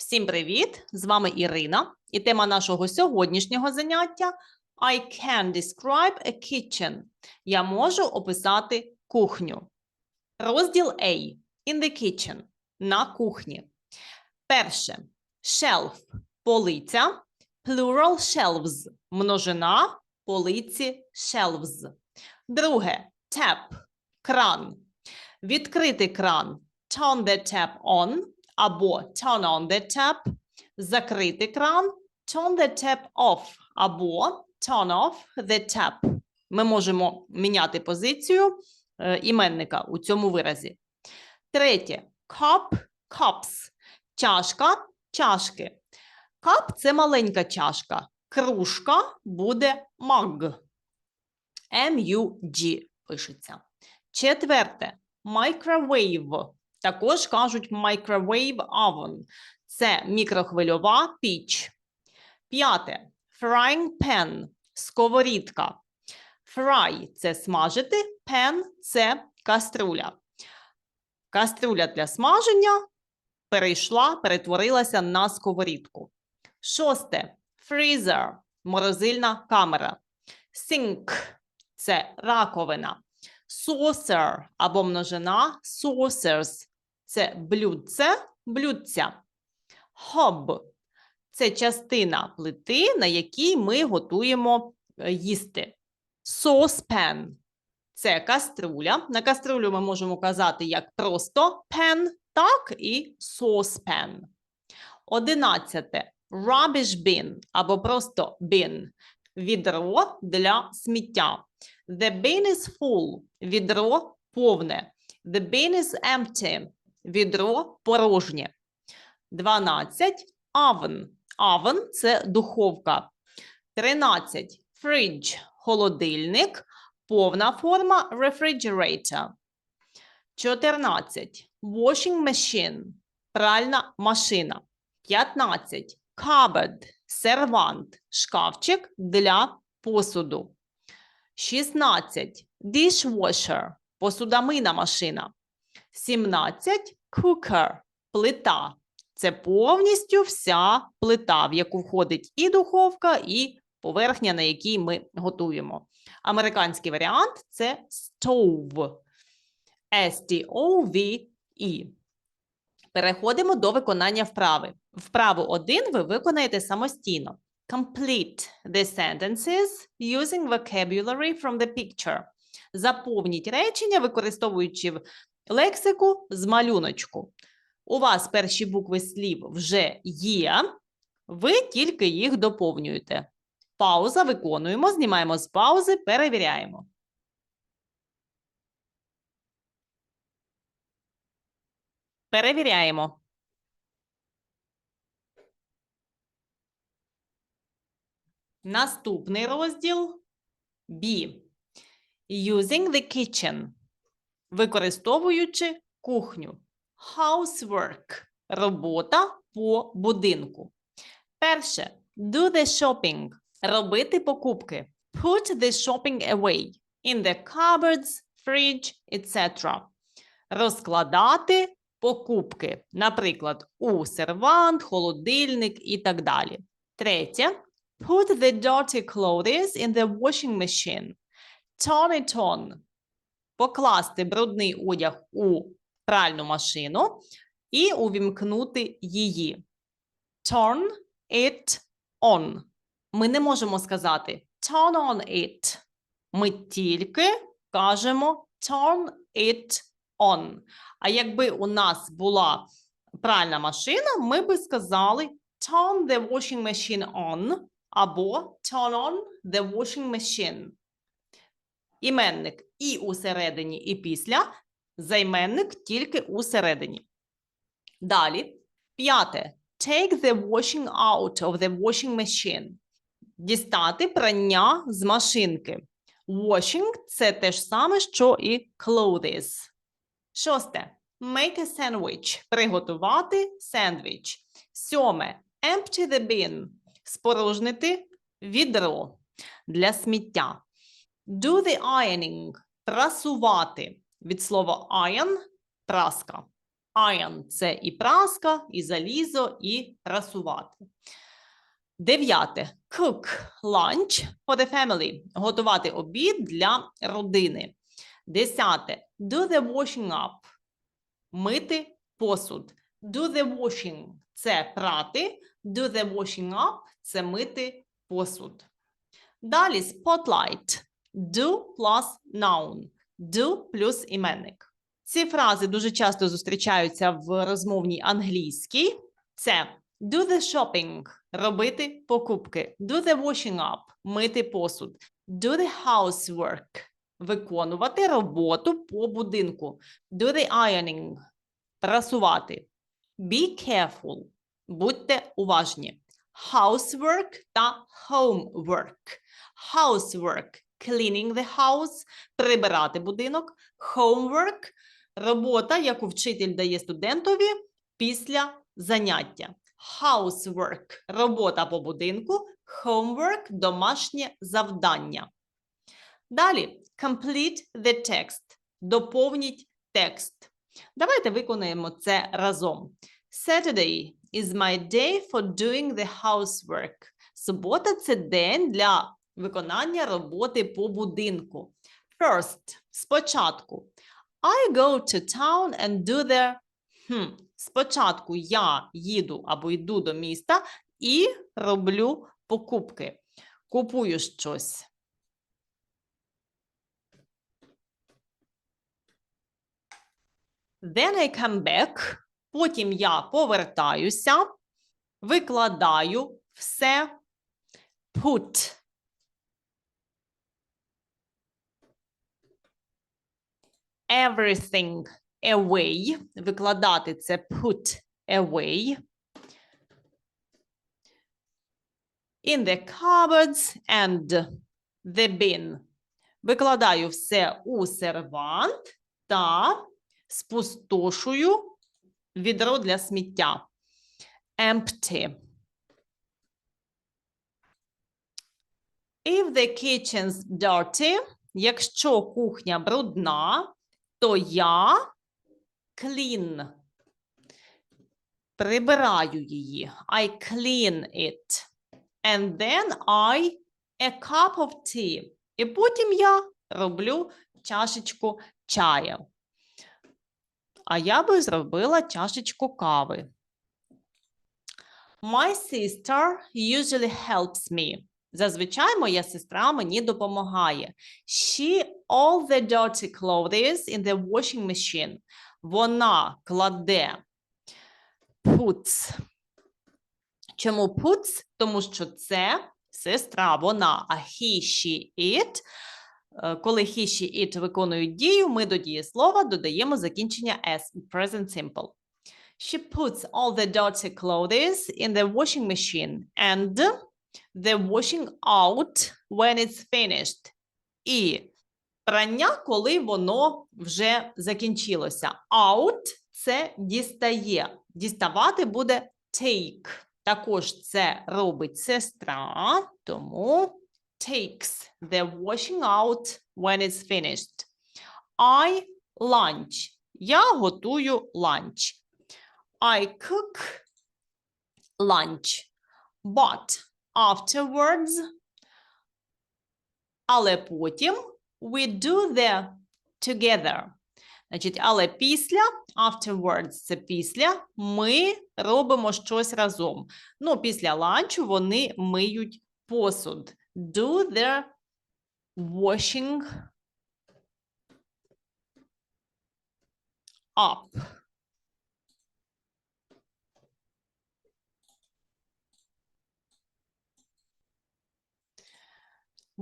Всім привіт! З вами Ірина, і тема нашого сьогоднішнього заняття I can describe a kitchen. Я можу описати кухню. Розділ A. In the kitchen. На кухні. Перше. Shelf. Полиця. Plural shelves. Множина. Полиці shelves. Друге. Tap. Кран. Відкрити кран. Turn the tap on або turn on the tap, закрити кран, turn the tap off або turn off the tap. Ми можемо міняти позицію е, іменника у цьому виразі. Третє cup, cups. Чашка, чашки. Cup – це маленька чашка. Кружка буде mug. M-U-G пишеться. Четверте microwave. Також кажуть microwave oven. Це мікрохвильова піч. П'яте. Frying pan. Сковорідка. Fry – це смажити, pan – це каструля. Каструля для смаження перейшла, перетворилася на сковорідку. Шосте. Freezer – морозильна камера. Sink – це раковина. Saucer або множина saucers – це блюдце, блюдця. Hob – це частина плити, на якій ми готуємо е, їсти. Saucepan – це каструля. На каструлю ми можемо казати як просто pan, так і saucepan. Одинадцяте. Rubbish bin або просто bin – відро для сміття. The bin is full. Відро повне. The bin is empty. Відро порожнє. 12. Oven. Oven – це духовка. 13. Fridge – холодильник. Повна форма refrigerator. 14. Washing machine – пральна машина. 15. Cupboard – сервант, шкафчик для посуду. 16. Dishwasher – посудомийна машина. 17. Cooker – плита. Це повністю вся плита, в яку входить і духовка, і поверхня, на якій ми готуємо. Американський варіант це stove. S-T-O-V-E. Переходимо до виконання вправи. Вправу 1 ви виконаєте самостійно. Complete the sentences using vocabulary from the picture. Заповніть речення, використовуючи лексику з малюночку. У вас перші букви слів вже є, ви тільки їх доповнюєте. Пауза виконуємо, знімаємо з паузи, перевіряємо. Перевіряємо. Наступний розділ B. Using the kitchen. Використовуючи кухню. Housework. Робота по будинку. Перше. Do the shopping. Робити покупки. Put the shopping away. In the cupboards, fridge, etc. Розкладати покупки. Наприклад, у сервант, холодильник і так далі. Третє. Put the dirty clothes in the washing machine. Turn it on. Покласти брудний одяг у пральну машину і увімкнути її. Turn it on. Ми не можемо сказати turn on it. Ми тільки кажемо turn it on. А якби у нас була пральна машина, ми би сказали turn the washing machine on або turn on the washing machine. Іменник і усередині, і після. Займенник тільки усередині. Далі. П'яте. Take the washing out of the washing machine. Дістати прання з машинки. Washing – це те ж саме, що і clothes. Шосте. Make a sandwich. Приготувати сендвіч. Сьоме. Empty the bin. Спорожнити відро для сміття. Do the ironing. Прасувати. Від слова iron – праска. Iron – це і праска, і залізо, і прасувати. Дев'яте. Cook lunch for the family. Готувати обід для родини. Десяте. Do the washing up. Мити посуд. Do the washing – це прати. Do the washing up – це мити посуд. Далі spotlight. Do plus noun. Do плюс іменник. Ці фрази дуже часто зустрічаються в розмовній англійській. Це do the shopping – робити покупки. Do the washing up – мити посуд. Do the housework – виконувати роботу по будинку. Do the ironing – прасувати. Be careful – будьте уважні. Housework та homework. Housework – cleaning the house – прибирати будинок. Homework – робота, яку вчитель дає студентові після заняття. Housework – робота по будинку. Homework – домашнє завдання. Далі complete the text. Доповніть текст. Давайте виконаємо це разом. Saturday is my day for doing the housework. Субота – це день для виконання роботи по будинку. First – спочатку. I go to town and do the... Хм. Спочатку я їду або йду до міста і роблю покупки. Купую щось. Then I come back. Потім я повертаюся, викладаю все. Put. Everything away. Викладати це put away. In the cupboards and the bin. Викладаю все у сервант та спустошую відро для сміття. Empty. If the kitchen's dirty, якщо кухня брудна, то я clean. Прибираю її. I clean it. And then I a cup of tea. І потім я роблю чашечку чаю. А я би зробила чашечку кави. My sister usually helps me. Зазвичай моя сестра мені допомагає. She all the dirty clothes in the washing machine. Вона кладе puts. Чому puts? Тому що це сестра, вона, а he, she, it. Е, Коли he, she, it виконують дію, ми до дієслова додаємо закінчення s present simple. She puts all the dirty clothes in the washing machine and the washing out when it's finished. І прання, коли воно вже закінчилося. Out – це дістає. Діставати буде take. Також це робить сестра, тому takes the washing out when it's finished. I lunch. Я готую ланч. I cook lunch. But afterwards, але потім we do the together. Значить, але після, afterwards – це після, ми робимо щось разом. Ну, після ланчу вони миють посуд. Do their washing up.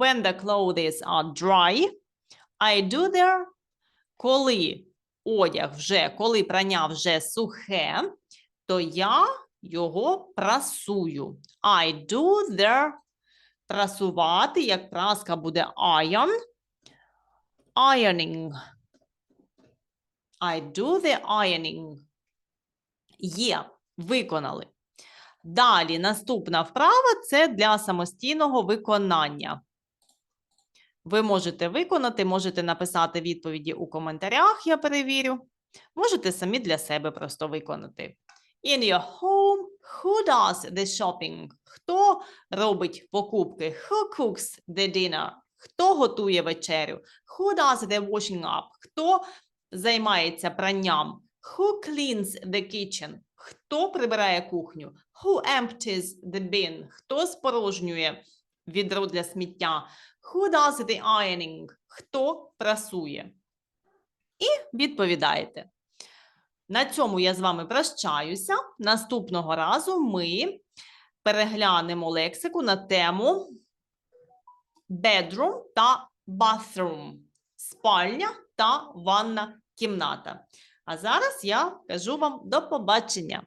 When the clothes are dry, I do their коли одяг вже, коли прання вже сухе, то я його прасую. I do their прасувати, як праска буде iron. Ironing. I do the ironing. Є, виконали. Далі наступна вправа це для самостійного виконання. Ви можете виконати, можете написати відповіді у коментарях, я перевірю. Можете самі для себе просто виконати. In your home, who does the shopping? Хто робить покупки? Who cooks the dinner? Хто готує вечерю? Who does the washing up? Хто займається пранням? Who cleans the kitchen? Хто прибирає кухню? Who empties the bin? Хто спорожнює відро для сміття? Who does the ironing? Хто прасує? І відповідаєте. На цьому я з вами прощаюся. Наступного разу ми переглянемо лексику на тему bedroom та bathroom, спальня та ванна кімната. А зараз я кажу вам до побачення.